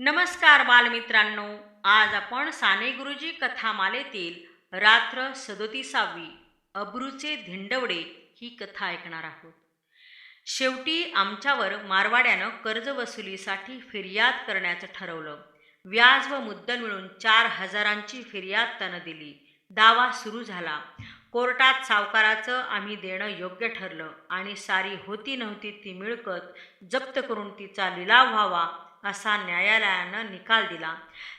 नमस्कार बालमित्रांनो आज आपण साने गुरुजी कथामालेतील रात्र सदोतीसावी अब्रूचे धिंडवडे ही कथा ऐकणार आहोत. शेवटी आमच्यावर मारवाड्यानं कर्ज वसुलीसाठी फिर्याद करण्याचं ठरवलं. व्याज व मुद्दल मिळून चार हजारांची फिर्याद त्यानं दिली. दावा सुरू झाला. कोर्टात सावकाराचं आम्ही देणं योग्य ठरलं आणि सारी होती नव्हती ती मिळकत जप्त करून तिचा लिलाव व्हावा असा न्यायालयानं निकाल दिला.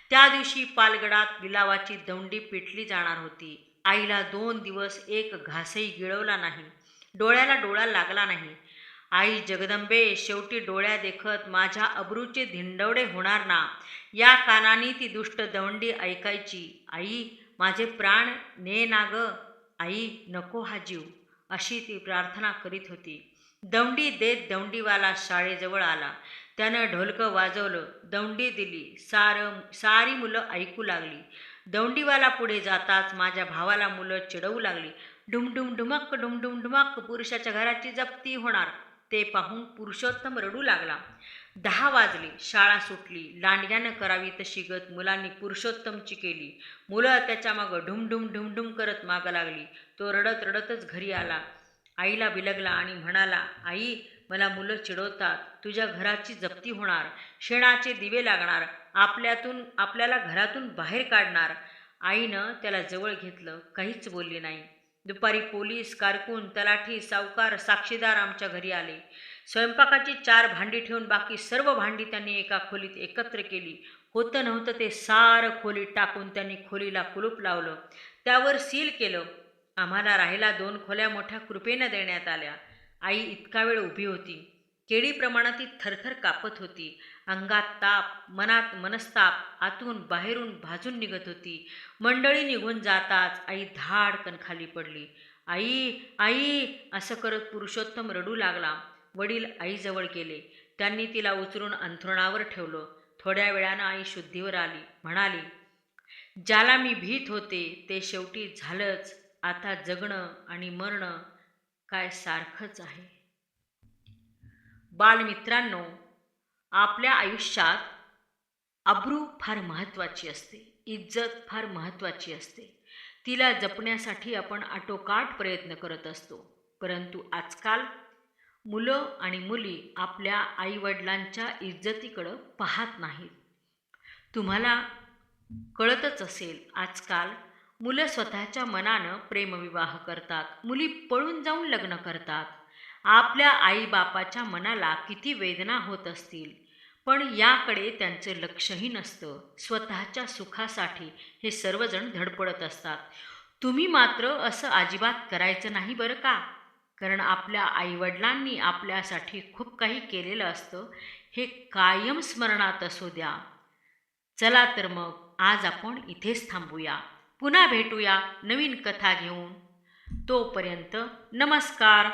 त्या दिवशी पालगडात लिलावाची दौंडी पेटली जाणार होती. आईला दोन दिवस एक घासही गिळवला नाही. डोळ्याला डोळा लागला नाही. आई जगदंबे शेवटी डोळ्या देखत माझ्या अब्रूचे धिंडवडे होणार ना या कानाने ती दुष्ट दवंडी ऐकायची. आई माझे प्राण ने नाग आई नको हा जीव. अशी ती प्रार्थना करीत होती. दवंडी देत दवंडीवाला शाळेजवळ आला. त्यानं ढोलकं वाजवलं दौंडी दिली सारं सारी मुलं ऐकू लागली. दौंडीवाला पुढे जाताच माझ्या भावाला मुलं चिडवू लागली. ढुमढुम ढुमक ढुमढुम ढुमक पुरुषाच्या घराची जप्ती होणार ते पाहून पुरुषोत्तम रडू लागला. दहा वाजले शाळा सुटली लांडग्यानं करावी तशी गत मुलांनी पुरुषोत्तमची केली. मुलं त्याच्या मागं ढुमढुम ढुमढुम करत मागं लागली. तो रडत रडतच घरी आला. आईला बिलगला आणि म्हणाला आई मला मुलं चिडवतात. तुझ्या घराची जप्ती होणार. शेणाचे दिवे लागणार. आपल्यातून आपल्याला घरातून बाहेर काढणार. आईनं त्याला जवळ घेतलं. काहीच बोलली नाही. दुपारी पोलीस कारकून तलाठी सावकार साक्षीदार आमच्या घरी आले. स्वयंपाकाची चार भांडी ठेवून बाकी सर्व भांडी त्यांनी एका खोलीत एकत्र केली. होतं नव्हतं ते सारं खोलीत टाकून त्यांनी खोलीला कुलूप लावलं. त्यावर सील केलं. आम्हाला राहायला दोन खोल्या मोठ्या कृपेनं देण्यात आल्या. आई इतका वेळ उभी होती. केळीप्रमाणे ती थरथर कापत होती. अंगात ताप मनात मनस्ताप आतून बाहेरून भाजून निघत होती. मंडळी निघून जाताच आई धाडकन खाली पडली. आई आई असं करत पुरुषोत्तम रडू लागला. वडील आईजवळ गेले. त्यांनी तिला उचलून अंथरुणावर ठेवलं. थोड्या वेळानं आई शुद्धीवर आली. म्हणाली ज्याला मी भीत होते ते शेवटी झालंच. आता जगणं आणि मरणं काय सारखंच आहे. बालमित्रांनो आपल्या आयुष्यात अब्रू फार महत्त्वाची असते इज्जत फार महत्त्वाची असते. तिला जपण्यासाठी आपण आटोकाट प्रयत्न करत असतो परंतु आजकाल मुलं आणि मुली आपल्या आईवडिलांच्या इज्जतीकडं पाहत नाहीत. तुम्हाला कळतच असेल आजकाल मुलं स्वतःच्या मनानं प्रेमविवाह करतात. मुली पळून जाऊन लग्न करतात. आपल्या आईबापाच्या मनाला किती वेदना होत असतील? पण याकडे त्यांचं लक्षही नसतं. स्वतःच्या सुखासाठी हे सर्वजण धडपडत असतात. तुम्ही मात्र असं अजिबात करायचं नाही बरं का? कारण आपल्या आईवडिलांनी आपल्यासाठी खूप काही केलेलं असतं. हे कायम स्मरणात असू द्या. चला तर मग आज आपण इथेच थांबूया. पुन्हा भेटूया नवीन कथा घेऊन. तोपर्यंत नमस्कार.